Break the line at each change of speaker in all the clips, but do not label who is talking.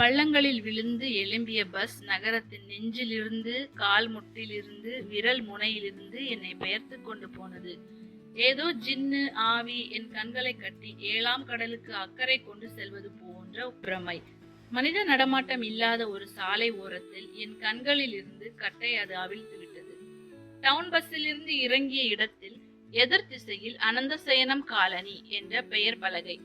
பள்ளங்களில் விழுந்து எழும்பிய பஸ் நகரத்தின் நெஞ்சிலிருந்து கால் முட்டிலிருந்து விரல் முனையிலிருந்து என்னை பெயர்த்து கொண்டு போனது. ஏதோ ஜின்னு ஆவி என் கண்களை கட்டி ஏழாம் கடலுக்கு அக்கறை கொண்டு செல்வது போன்ற பிரமை மனித நடமாட்டம் இல்லாத ஒரு சாலை ஓரத்தில் என் கண்களில் இருந்து கட்டை அது அவிழ்த்து விட்டது. டவுன் பஸ்ஸிலிருந்து இறங்கிய இடத்தில் எதிர் திசையில் அனந்தசயனம் காலனி என்ற பெயர் பலகை.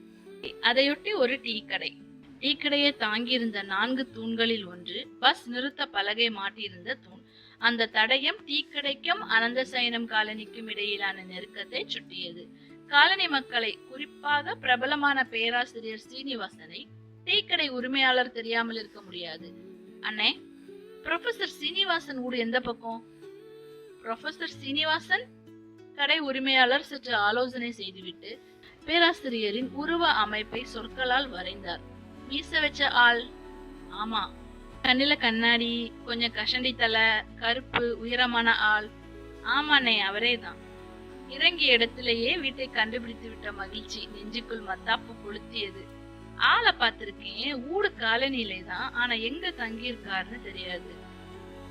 அதையொட்டி ஒரு டீ கடை. டீக்கடையை தாங்கியிருந்த நான்கு தூண்களில் ஒன்று பஸ் நிறுத்த பலகை மாட்டியிருந்த தூண். அந்த தடயம் டீக்கடைக்கும் அனந்த சயனம் காலனிக்கும் இடையிலான நெருக்கத்தை சுட்டியது. காலனி மக்களை குறிப்பாக பிரபலமான பேராசிரியர் சீனிவாசனை டீக்கடை உரிமையாளர் தெரியாமல் இருக்க முடியாது. அண்ணே ப்ரொஃபசர் சீனிவாசன் ஊடு எந்த பக்கம்? ப்ரொஃபசர் சீனிவாசன் கடை உரிமையாளர் சற்று ஆலோசனை செய்துவிட்டு பேராசிரியரின் உருவ அமைப்பை சொற்களால் வரைந்தார். வீச வச்ச ஆள். ஆமா. கண்ணில கண்ணாடி கொஞ்சம் கஷண்டி தலை கருப்பு உயரமான ஆள். ஆமாண்ணே அவரே தான் இறங்கிய இடத்திலேயே வீட்டை கண்டுபிடித்து விட்ட மகிழ்ச்சி நெஞ்சுக்குள் மத்தாப்பு கொளுத்தியது. ஆளை பார்த்திருக்கேன். ஊடு காலனிலே தான் ஆனா எங்க தங்கியிருக்காருன்னு தெரியாது.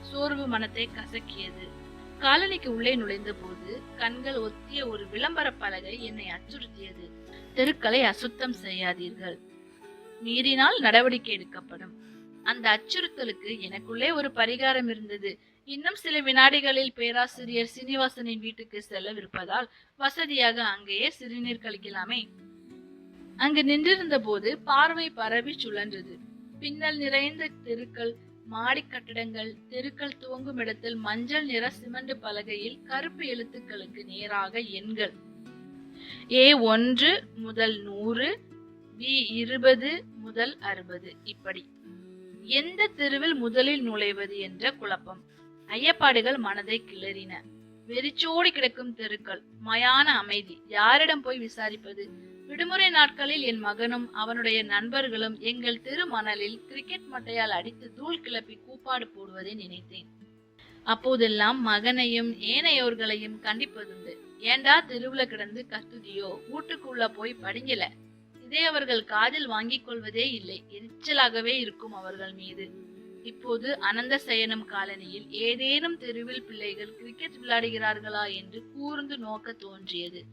சோர்வு மனத்தை கசக்கியது. காலனிக்கு உள்ளே நுழைந்த போது கண்கள் ஒத்திய ஒரு விளம்பர பலகை என்னை அச்சுறுத்தியது. தெருக்களை அசுத்தம் செய்யாதீர்கள். மீறினால் நடவடிக்கை எடுக்கப்படும். அந்த அச்சுறுத்தலுக்கு எனக்குள்ளே ஒரு பரிகாரம் இருந்தது. இன்னும் சில வினாடிகளில் பேராசிரியர் சீனிவாசனின் வீட்டுக்கு செல்லவிருப்பதால் வசதியாக அங்கேயே சிறுநீர் கழிக்கலாமே. அங்கு நின்றிருந்த போது பார்வை பரவி சுழன்றது. பின்னல் நிறைந்த தெருக்கள் மாடி கட்டடங்கள் தெருக்கள் துவங்கும் இடத்தில் மஞ்சள் நிற சிமெண்ட் பலகையில் கருப்பு எழுத்துக்களுக்கு நேராக எண்கள். ஏ ஒன்று முதல் நூறு பி இருபது முதல் அறுபது. இப்படி. எந்த தெருவில் முதலில் நுழைவது என்ற குழப்பம். ஐயப்பாடுகள் மனதை கிளறின. வெறிச்சோடி கிடக்கும் தெருக்கள். மயான அமைதி. யாரிடம் போய் விசாரிப்பது? விடுமுறை நாட்களில் என் மகனும் அவனுடைய நண்பர்களும் எங்கள் தெரு மணலில் கிரிக்கெட் மட்டையால் அடித்து தூள் கிளப்பி கூப்பாடு போடுவதை நினைத்தேன். அப்போதெல்லாம் மகனையும் ஏனையோர்களையும் கண்டிப்பதுண்டு. ஏண்டா தெருவுல கிடந்து கத்துதியோ? வீட்டுக்குள்ள போய் படிங்கல. இதை அவர்கள் காதில் வாங்கிக் கொள்வதே இல்லை. எரிச்சலாகவே இருக்கும் அவர்கள் மீது. இப்போது அனந்த சயனம் காலனியில் ஏதேனும் தெருவில் பிள்ளைகள் கிரிக்கெட் விளையாடுகிறார்களா என்று கூர்ந்து நோக்க தோன்றியது.